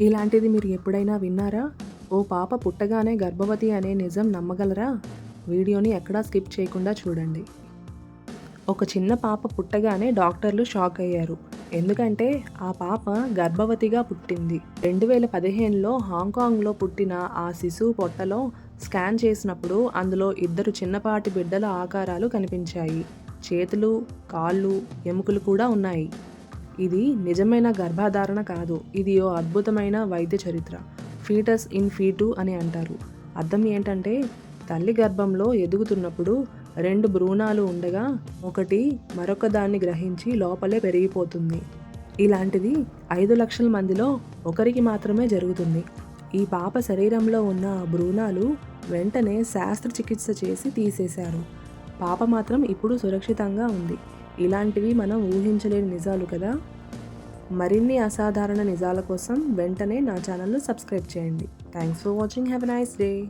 ఇలాంటిది మీరు ఎప్పుడైనా విన్నారా? ఓ పాప పుట్టగానే గర్భవతి అనే నిజం నమ్మగలరా? వీడియోని ఎక్కడా స్కిప్ చేయకుండా చూడండి. ఒక చిన్న పాప పుట్టగానే డాక్టర్లు షాక్ అయ్యారు. ఎందుకంటే ఆ పాప గర్భవతిగా పుట్టింది. రెండు వేల పదిహేనులో హాంకాంగ్లో పుట్టిన ఆ శిశువు పొట్టలో స్కాన్ చేసినప్పుడు అందులో ఇద్దరు చిన్నపాటి బిడ్డల ఆకారాలు కనిపించాయి. చేతులు కాళ్ళు ఎముకలు కూడా ఉన్నాయి. ఇది నిజమైన గర్భధారణ కాదు. ఇది ఓ అద్భుతమైన వైద్య చరిత్ర. ఫీటస్ ఇన్ ఫీటు అని అంటారు. అర్థం ఏంటంటే తల్లి గర్భంలో ఎదుగుతున్నప్పుడు రెండు భ్రూణాలు ఉండగా ఒకటి మరొక దాన్ని గ్రహించి లోపలే పెరిగిపోతుంది. ఇలాంటిది ఐదు లక్షల మందిలో ఒకరికి మాత్రమే జరుగుతుంది. ఈ పాప శరీరంలో ఉన్న ఆ భ్రూణాలు వెంటనే శాస్త్రచికిత్స చేసి తీసేశారు. పాప మాత్రం ఇప్పుడు సురక్షితంగా ఉంది. ఇలాంటివి మనం ఊహించలేని నిజాలు కదా. మరిన్ని అసాధారణ నిజాల కోసం వెంటనే నా ఛానల్ను సబ్స్క్రైబ్ చేయండి. Thanks for watching. Have a nice day.